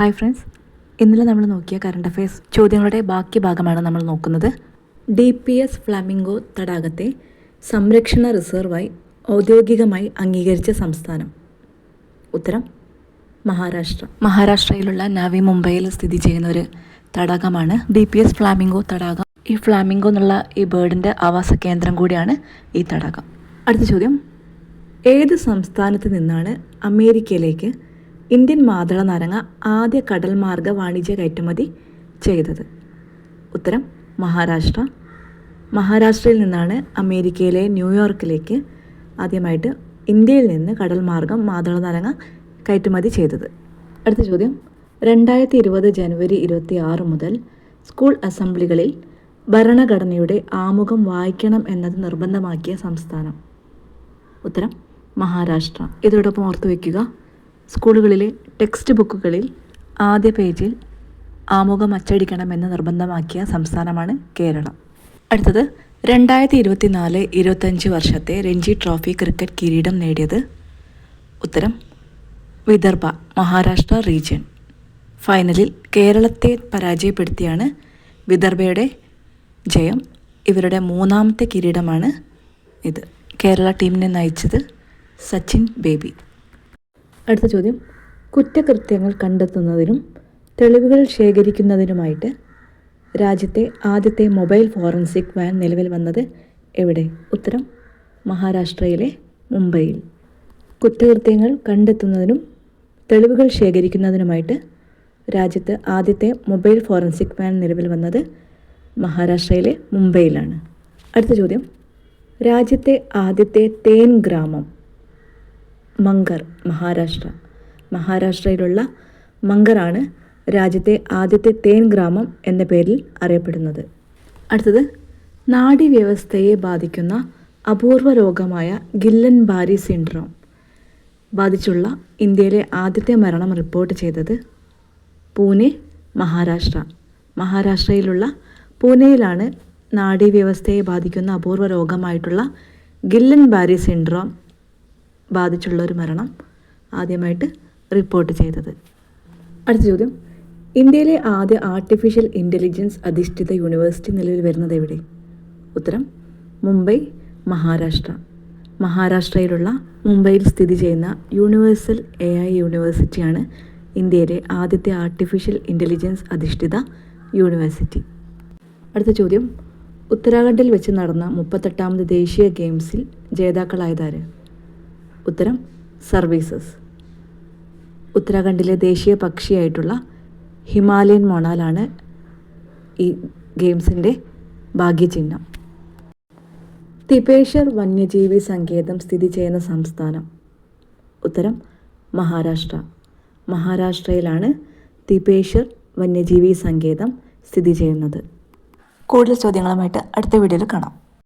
Hi friends. ഇന്നലെ നമ്മൾ നോക്കിയ current affairs ചോദ്യങ്ങളുടെ ബാക്കി ഭാഗമാണ് നമ്മൾ നോക്കുന്നത്. ഡി പി എസ് ഫ്ലാമിംഗോ തടാകത്തെ സംരക്ഷണ റിസർവായി ഔദ്യോഗികമായി അംഗീകരിച്ച സംസ്ഥാനം. ഉത്തരം മഹാരാഷ്ട്ര. മഹാരാഷ്ട്രയിലുള്ള നവി മുംബൈയിൽ സ്ഥിതി ചെയ്യുന്ന ഒരു തടാകമാണ് ഡി പി എസ് ഫ്ലാമിംഗോ തടാകം. ഈ ഫ്ലാമിംഗോ എന്നുള്ള ഈ ബേർഡിന്റെ ആവാസ കേന്ദ്രം കൂടിയാണ് ഈ തടാകം. അടുത്ത ചോദ്യം ഏത് സംസ്ഥാനത്ത് നിന്നാണ് അമേരിക്കയിലേക്ക് ഇന്ത്യൻ മാതള നാരങ്ങ ആദ്യ കടൽ മാർഗ വാണിജ്യ കയറ്റുമതി ചെയ്തത്. ഉത്തരം മഹാരാഷ്ട്ര. മഹാരാഷ്ട്രയിൽ നിന്നാണ് അമേരിക്കയിലെ ന്യൂയോർക്കിലേക്ക് ആദ്യമായിട്ട് ഇന്ത്യയിൽ നിന്ന് കടൽ മാർഗം മാതള നാരങ്ങ കയറ്റുമതി ചെയ്തത്. അടുത്ത ചോദ്യം. രണ്ടായിരത്തി ഇരുപത് ജനുവരി ഇരുപത്തി ആറ് മുതൽ സ്കൂൾ അസംബ്ലികളിൽ ഭരണഘടനയുടെ ആമുഖം വായിക്കണം എന്നത് നിർബന്ധമാക്കിയ സംസ്ഥാനം. ഉത്തരം മഹാരാഷ്ട്ര. ഇതോടൊപ്പം ഓർത്തു വയ്ക്കുക സ്കൂളുകളിലെ ടെക്സ്റ്റ് ബുക്കുകളിൽ ആദ്യ പേജിൽ ആമുഖം അച്ചടിക്കണമെന്ന് നിർബന്ധമാക്കിയ സംസ്ഥാനമാണ് കേരളം. അടുത്തത് രണ്ടായിരത്തി ഇരുപത്തിനാല് ഇരുപത്തഞ്ച് വർഷത്തെ രഞ്ജി ട്രോഫി ക്രിക്കറ്റ് കിരീടം നേടിയത് ഉത്തരം വിദർഭ മഹാരാഷ്ട്ര റീജിയൻ ഫൈനലിൽ കേരളത്തെ പരാജയപ്പെടുത്തിയാണ് വിദർഭയുടെ ജയം. ഇവരുടെ മൂന്നാമത്തെ കിരീടമാണ് ഇത്. കേരള ടീമിനെ നയിച്ചത് സച്ചിൻ ബേബി. അടുത്ത ചോദ്യം. കുറ്റകൃത്യങ്ങൾ കണ്ടെത്തുന്നതിനും തെളിവുകൾ ശേഖരിക്കുന്നതിനുമായിട്ട് രാജ്യത്തെ ആദ്യത്തെ മൊബൈൽ ഫോറൻസിക് വാൻ നിലവിൽ വന്നത് എവിടെ? ഉത്തരം മഹാരാഷ്ട്രയിലെ മുംബൈയിൽ. കുറ്റകൃത്യങ്ങൾ കണ്ടെത്തുന്നതിനും തെളിവുകൾ ശേഖരിക്കുന്നതിനുമായിട്ട് രാജ്യത്ത് ആദ്യത്തെ മൊബൈൽ ഫോറൻസിക് വാൻ നിലവിൽ വന്നത് മഹാരാഷ്ട്രയിലെ മുംബൈയിലാണ്. അടുത്ത ചോദ്യം. രാജ്യത്തെ ആദ്യത്തെ തേൻ ഗ്രാമം മങ്കർ മഹാരാഷ്ട്ര. മഹാരാഷ്ട്രയിലുള്ള മങ്കറാണ് രാജ്യത്തെ ആദ്യത്തെ തേൻ ഗ്രാമം എന്ന പേരിൽ അറിയപ്പെടുന്നത്. അടുത്തത് നാഡീവ്യവസ്ഥയെ ബാധിക്കുന്ന അപൂർവ രോഗമായ ഗില്ലൻ ബാരി സിൻഡ്രോം. ബാധിച്ചുള്ള ഇന്ത്യയിലെ ആദ്യത്തെ മരണം റിപ്പോർട്ട് ചെയ്തത് പൂനെ മഹാരാഷ്ട്ര. മഹാരാഷ്ട്രയിലുള്ള പൂനെയിലാണ് നാഡീവ്യവസ്ഥയെ ബാധിക്കുന്ന അപൂർവ രോഗമായിട്ടുള്ള ഗില്ലൻ ബാരി സിൻഡ്രോം ബാധിച്ചുള്ള ഒരു മരണം ആദ്യമായിട്ട് റിപ്പോർട്ട് ചെയ്തത്. അടുത്ത ചോദ്യം. ഇന്ത്യയിലെ ആദ്യ ആർട്ടിഫിഷ്യൽ ഇന്റലിജൻസ് അധിഷ്ഠിത യൂണിവേഴ്സിറ്റി നിലവിൽ വരുന്നത് എവിടെ? ഉത്തരം മുംബൈ മഹാരാഷ്ട്ര. മഹാരാഷ്ട്രയിലുള്ള മുംബൈയിൽ സ്ഥിതി ചെയ്യുന്ന യൂണിവേഴ്സൽ എ ഐ യൂണിവേഴ്സിറ്റിയാണ് ഇന്ത്യയിലെ ആദ്യത്തെ ആർട്ടിഫിഷ്യൽ ഇന്റലിജൻസ് അധിഷ്ഠിത യൂണിവേഴ്സിറ്റി അടുത്ത ചോദ്യം. ഉത്തരാഖണ്ഡിൽ വെച്ച് നടന്ന മുപ്പത്തെട്ടാമത് ദേശീയ ഗെയിംസിൽ ജേതാക്കളായതാര് ഉത്തരം സർവീസസ്. ഉത്തരാഖണ്ഡിലെ ദേശീയ പക്ഷിയായിട്ടുള്ള ഹിമാലയൻ മൊണാലാണ് ഈ ഗെയിംസിന്റെ ഭാഗ്യചിഹ്നം. തിപേശ്വർ വന്യജീവി സങ്കേതം സ്ഥിതി ചെയ്യുന്ന സംസ്ഥാനം. ഉത്തരം മഹാരാഷ്ട്ര. മഹാരാഷ്ട്രയിലാണ് തിപേശ്വർ വന്യജീവി സങ്കേതം സ്ഥിതി ചെയ്യുന്നത്. കൂടുതൽ ചോദ്യങ്ങളുമായിട്ട് അടുത്ത വീഡിയോയിൽ കാണാം.